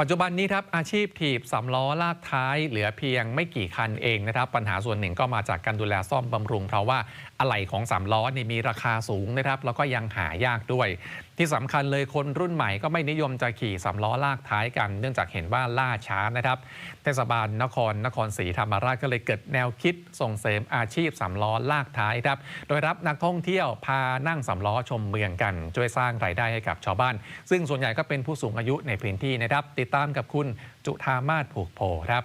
ปัจจุบันนี้ครับอาชีพถีบสำล้อลากท้ายเหลือเพียงไม่กี่คันเองนะครับ ปัญหาส่วนหนึ่งก็มาจากการดูแลซ่อมบำรุง เพราะว่าอะไหล่ของสามล้อนี่มีราคาสูงนะครับ แล้วก็ยังหายากด้วย ที่สำคัญเลยคนรุ่นใหม่ก็ไม่นิยมจะขี่สำล้อลากท้ายกัน เนื่องจากเห็นว่าล่าช้านะครับเทศบาลนครนครศรีธรรมราชก็เลยเกิดแนวคิดส่งเสริมอาชีพสำล้อลากท้ายครับโดยรับนักท่องเที่ยวพานั่งสำล้อชมเมืองกัน ช่วยสร้างรายได้ให้กับชาวบ้าน ซึ่งส่วนใหญ่ก็เป็นผู้สูงอายุในพื้นที่นะครับติดตามกับคุณจุธามาศผูกโพครับ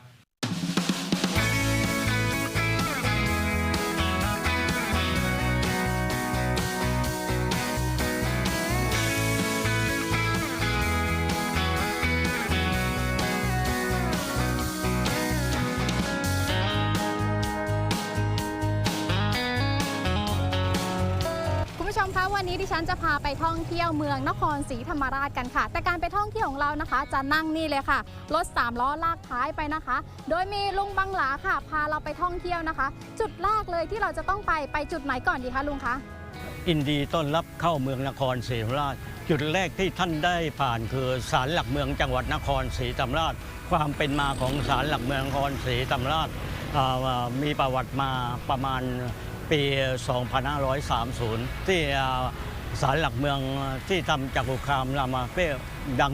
มคะวันนี้ดิฉันจะพาไปท่องเที่ยวเมืองนครศรีธรรมราชกันค่ะ แต่การไปท่องเที่ยวของเรานะคะ จะนั่งนี่เลยค่ะรถสามล้อลากท้ายไปนะคะ โดยมีลุงบังหลาค่ะ พาเราไปท่องเที่ยวนะคะ จุดแรกเลยที่เราจะต้องไปไปจุดไหนก่อนดีคะลุงคะยินดีต้อนรับเข้าเมืองนครศรีธรรมราช จุดแรกที่ท่านได้ผ่านคือศาลหลักเมืองจังหวัดนครศรีธรรมราช ความเป็นมาของศาลหลักเมืองนครศรีธรรมราชมีประวัติมาประมาณ ปี 2530 ที่อ่าศาลหลักเมืองที่ทำจากอุคามรามาเป้ดัง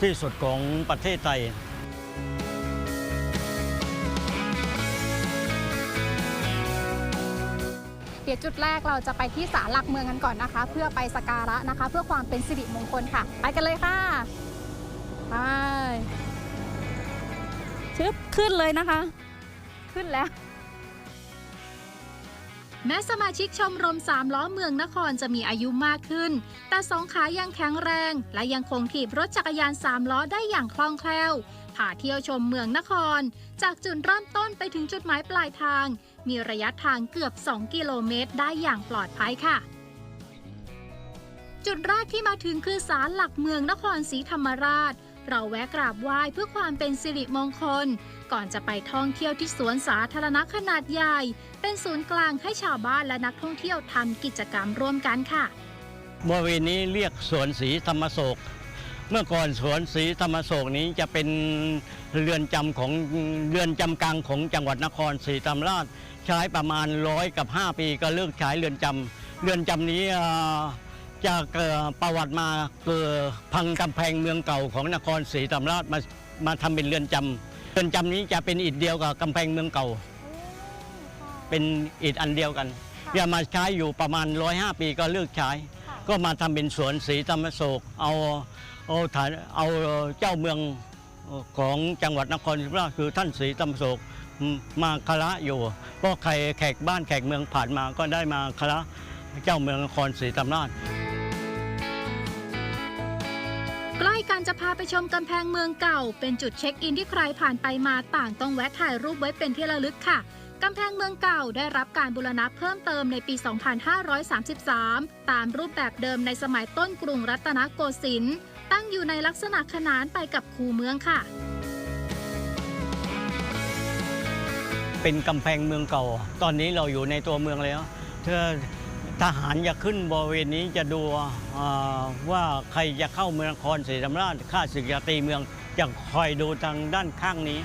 ที่สุดของประเทศไทยเดี๋ยวจุดแรกเราจะไปที่ศาลหลักเมืองกันก่อนนะคะ เพื่อไปสักการะนะคะ เพื่อความเป็นสิริมงคลค่ะ ไปกันเลยค่ะไปชึบขึ้นเลยนะคะ ขึ้นแล้ว แม้สมาชิกชมรมสามล้อเมืองนครจะมีอายุมากขึ้น แต่สองขายังแข็งแรง และยังคงถีบรถจักรยานสามล้อได้อย่างคล่องแคล่วพาเที่ยวชมเมืองนคร จากจุดเริ่มต้นไปถึงจุดหมายปลายทาง มีระยะทางเกือบ 2 กิโลเมตรได้อย่างปลอดภัยค่ะ จุดแรกที่มาถึงคือศาลหลักเมืองนครศรีธรรมราช เราแวะกราบไหว้เพื่อความเป็นสิริมงคล ก่อนจะไปท่องเที่ยวที่สวนสาธารณะขนาดใหญ่ เป็นศูนย์กลางให้ชาวบ้านและนักท่องเที่ยวทำกิจกรรมร่วมกันค่ะบริเวณนี้เรียกสวนศรีธรรมโศก เมื่อก่อนสวนศรีธรรมโศกนี้จะเป็นเรือนจำของเรือนจำกลางของจังหวัดนครศรีธรรมราชใช้ประมาณร้อยกับ 5 ปีก็เลิกใช้เรือนจำเรือนจำนี้จากเอ่อประวัติมาเกิดพังกำแพงเมืองเก่าของนครศรีธรรมราชมามาทำเป็นเรือนจำ เรือนจำนี้จะเป็นอิฐเดียวกับกำแพงเมืองเก่า เป็นอิฐอันเดียวกันค่ะอย่ามาใช้อยู่ประมาณ105ปีก็เลิกใช้ค่ะก็มาทำเป็นสวนศรีธรรมโศกเอาเอาฐานเอาเจ้าเมืองของจังหวัดนครศรีธรรมราชคือท่านศรีธรรมโศกมาคละอยู่เพราะใครแขกบ้านแขกเมืองผ่านมาก็ได้มาคละเจ้าเมืองนครศรีธรรมราช ใกล้กันจะพาไปชมกำแพงเมืองเก่า เป็นจุดเช็คอินที่ใครผ่านไปมาต่างต้องแวะถ่ายรูปไว้เป็นที่ระลึกค่ะกำแพงเมืองเก่าได้รับการบูรณะเพิ่มเติมในปี 2533 ตามรูปแบบเดิมในสมัยต้นกรุงรัตนโกสินทร์ตั้งอยู่ในลักษณะขนานไปกับคูเมืองค่ะ เป็นกำแพงเมืองเก่า ตอนนี้เราอยู่ในตัวเมืองแล้วถ้า ทหารจะขึ้นบริเวณนี้จะดูว่าใครจะเข้าเมืองนครศรีธรรมราชข้าศึกจะตีเมืองจะคอยดูทางด้านข้างนี้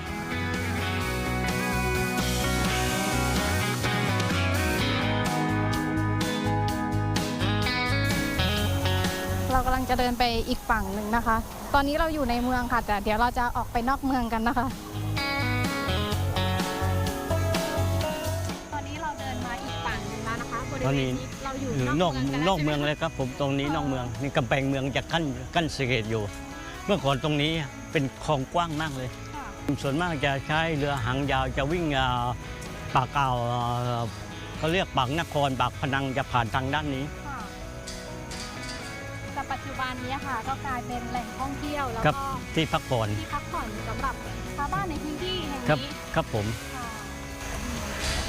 เรากำลังจะเดินไปอีกฝั่งหนึ่งนะคะ ตอนนี้เราอยู่ในเมืองค่ะ แต่เดี๋ยวเราจะออกไปนอกเมืองกันนะคะ ตอนนี้เราเดินมาอีกฝั่งหนึ่งแล้วนะคะบริเวณนี้ เราอยู่หรือนนออกกเมืองกันนอกเมืองใช่ไหเลยครับ ผมตรงนี้นอกเมืองนี่กำแพงเมืองจะกั้นกั้นสเกตอยู่ เมื่อก่อนตรงนี้เป็นคลองกว้างมากเลย ค่ะส่วนมากจะใช้เรือหางยาวจะวิ่งอ่าปากอ่าวอ่าเขาเรียกปากนครปากพนังจะผ่านทางด้านนี้ ค่ะแต่ปัจจุบันนี้ค่ะ ก็กลายเป็นแหล่งท่องเที่ยวแล้วครับ ก็ที่พักผ่อนที่พักผ่อนสำหรับชาวบ้านในพื้นที่แห่งครับนี้ครับผมค่ะ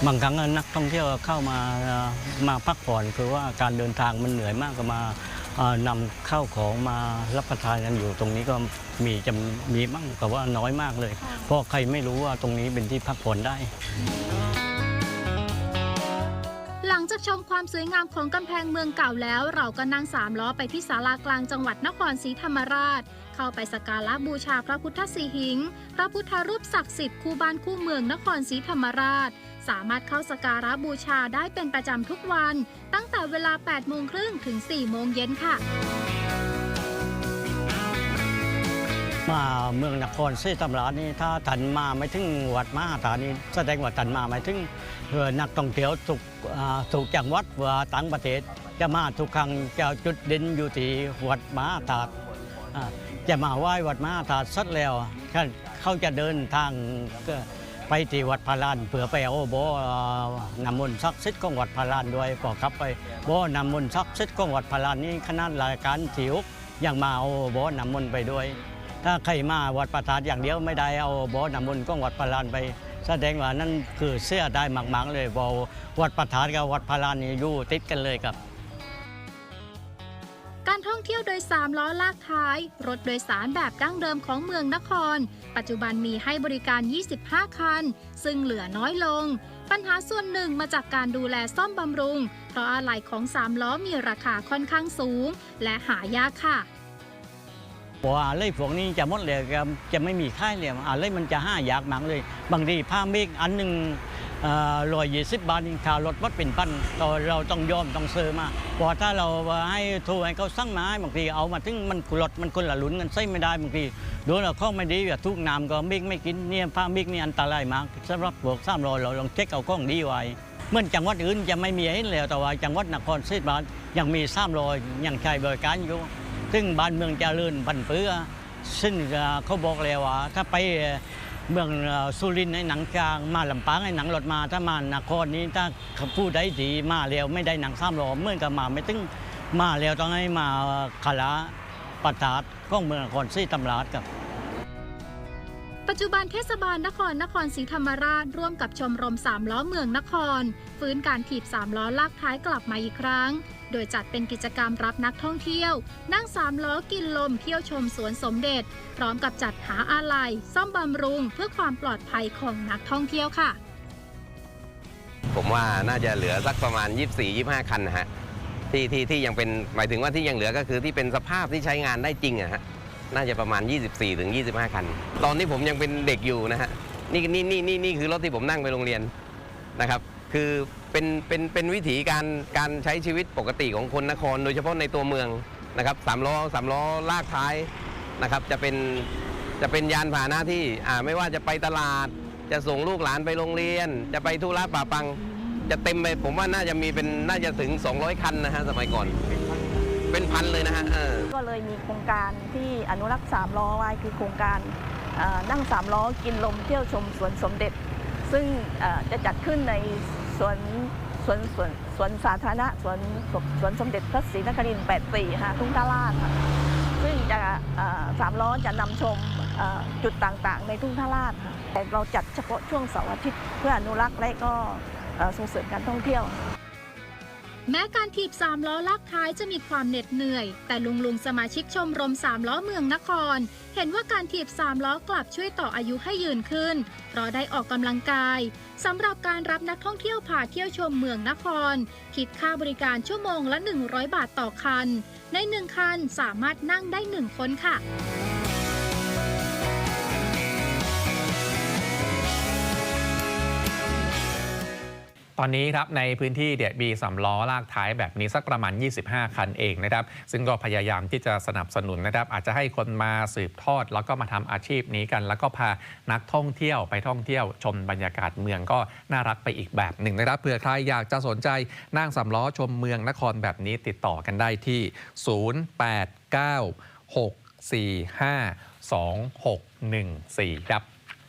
บางครั้งนักท่องเที่ยวเข้ามามาพักผ่อนคือว่าการเดินทางมันเหนื่อยมากก็มาเอ่อนำเข้าวของมารับประทานกันอยู่ตรงนี้ก็มีจะมีบ้างแต่ว่าน้อยมากเลยค่ะเพราะใครไม่รู้ว่าตรงนี้เป็นที่พักผ่อนได้ หลังจากชมความสวยงามของกำแพงเมืองเก่าแล้ว เราก็นั่งสามล้อไปที่ศาลากลางจังหวัดนครศรีธรรมราช เข้าไปสักการะบูชาพระพุทธสีหิง พระพุทธรูปศักดิ์สิทธิ์คู่บ้านคู่เมืองนครศรีธรรมราช สามารถเข้าสการะบูชาได้เป็นประจำทุกวัน ตั้งแต่เวลา 8 โมงครึ่งถึง 4 โมงเย็นค่ะ มาเมืองนครศรีธรรมราชนี่ถ้าทันมาไม่ถึงวัดมหาธานีแสดงว่าทันมาไม่ถึงเอ่อนักท่องเที่ยวทุกอ่าทุกจังหวัดว่าต่างประเทศ จะมาทุกครั้งจะจุดเด่นอยู่ที่วัดมหาธาตุจะมาไหว้วัดมหาธาตุสัดแล้วเขาเขาจะเดินทางก็ ไปที่วัดพารานเพื่อไปเอาบ่อนำมนต์ศักดิ์สิทธิ์ของวัดพารานด้วยพอกลับไปบ่อนำมนต์ศักดิ์สิทธิ์ของวัดพารานนี่ขนาดรายการถิวยังมาเอาบ่อนำมนต์ไปด้วย ถ้าใครมาวัดประธานอย่างเดียวไม่ได้เอาบ่อนำมนต์ก็วัดพารานไป แสดงว่านั่นคือเสื้อได้หมากๆเลยบอวัดประธานกับวัดพารานนี่อยู่ติดกันเลยครับ เที่ยวโดยสามล้อลากท้าย รถโดยสารแบบดั้งเดิมของเมืองนคร ปัจจุบันมีให้บริการ 25 คัน ซึ่งเหลือน้อยลง ปัญหาส่วนหนึ่งมาจากการดูแลซ่อมบำรุง เพราะอะไหล่ของสามล้อมีราคาค่อนข้างสูง และหายากค่ะบอกว่าอะไรพวกนี้จะหมดเลยจะไม่มีค่ายเลยอะไรมันจะห้ายากมากเลย บางทีผ้าเมฆอันหนึ่ง ร้อยยี่สิบบาทนี่ค่ารถวัดเป็นพันเราเราต้องยอมต้องซื้อมาเพอถ้าเราให้ทูให้เขาสั่งมาให้บางทีเอามาถึงมันรถมันคนละหลุนกันใส่ไม่ได้บางทีดูแล้วข้าไม่ดีแบบทุกน้ำก็เมฆไม่กินเนี่ยผ้าเมฆนี่อันตรายมากสำหรับพวกสามร้อยเราลองเช็คเอาข้องดีไว้เมื่อจังหวัดอื่นจะไม่มีให้แล้วแต่ว่าจังหวัดนครศรีธรรมราชยังมีสามร้อยยังใช้บริการอยู่ซึ่งบ้านเมืองเจริญพันเปื้อซึ่งเอ่อเขาบอกแล้วว่าถ้าไป เมืองสุรินทร์ในหนังกลางมาลำปางให้หนังรถมาถ้ามานครนี้ถ้าผู้ใดดีมาแล้วไม่ได้หนังซ้ำรอเมื่อกับมาไม่ถึงมาแล้วต้องให้มาคาราประทาดของเมืองนครศรีธรรมราชครับ ปัจจุบันเทศบาลนครนครศรีธรรมราชร่วมกับชมรมสามล้อเมืองนคร ฟื้นการถีบสามล้อลากท้ายกลับมาอีกครั้ง โดยจัดเป็นกิจกรรมรับนักท่องเที่ยว นั่งสามล้อกินลมเที่ยวชมสวนสมเด็จ พร้อมกับจัดหาอาลัย ซ่อมบำรุงเพื่อความปลอดภัยของนักท่องเที่ยวค่ะ ผมว่าน่าจะเหลือสักประมาณ 24-25 คันนะฮะที่ที่ที่ยังเป็นหมายถึงว่าที่ยังเหลือก็คือที่เป็นสภาพที่ใช้งานได้จริงอะฮะ น่าจะประมาณ 24ถึง25 คัน ตอนนี้ผมยังเป็นเด็กอยู่นะฮะนี่นี่นี่นี่นี่คือรถที่ผมนั่งไปโรงเรียนนะครับ คือเป็นเป็นเป็นวิถีการการใช้ชีวิตปกติของคนนคร โดยเฉพาะในตัวเมืองนะครับสามล้อสามล้อลากท้ายนะครับ จะเป็นจะเป็นยานพาหนะที่อ่าไม่ว่าจะไปตลาด จะส่งลูกหลานไปโรงเรียน จะไปธุระป่าปัง จะเต็มไปผมว่าน่าจะมีเป็นน่าจะถึง 200 คันนะฮะสมัยก่อน เป็นพันเลยนะฮะเออก็เลยมีโครงการที่อนุรักษ์สามล้อไว้คือโครงการนั่งสามล้อกินลมเที่ยวชมสวนสมเด็จ ซึ่งจะจัดขึ้นในสวนสวนสวนสวนสาธารณะสวนสวนสมเด็จพระศรีนครินทร์84ค่ะทุ่งตลาดค่ะซึ่งจะสามล้อจะนำชมจุดต่างๆ ในทุ่งท่าลาดค่ะแต่เราจัดเฉพาะช่วงเสาร์อาทิตย์เพื่ออนุรักษ์และก็ส่งเสริมการท่องเที่ยว แม้การถีบสามล้อลากท้ายจะมีความเหน็ดเหนื่อย แต่ลุงลุงสมาชิกชมรมสามล้อเมืองนคร เห็นว่าการถีบสามล้อกลับช่วยต่ออายุให้ยืนขึ้น เพราะได้ออกกำลังกายสำหรับการรับนักท่องเที่ยวพาเที่ยวชมเมืองนคร คิดค่าบริการชั่วโมงละ 100 บาทต่อคัน ในหนึ่งคันสามารถนั่งได้หนึ่งคนค่ะ ตอนนี้ครับในพื้นที่เดียมีสำล้อลากท้ายแบบนี้สักประมาณ 25 คันเองนะครับ ซึ่งก็พยายามที่จะสนับสนุนนะครับ อาจจะให้คนมาสืบทอด แล้วก็มาทำอาชีพนี้กัน แล้วก็พานักท่องเที่ยวไปท่องเที่ยวชมบรรยากาศเมืองก็น่ารักไปอีกแบบหนึ่งนะครับเผื่อใครอยากจะสนใจนั่งสำล้อชมเมืองนครแบบนี้ติดต่อกันได้ที่ 089 645 2614 ครับ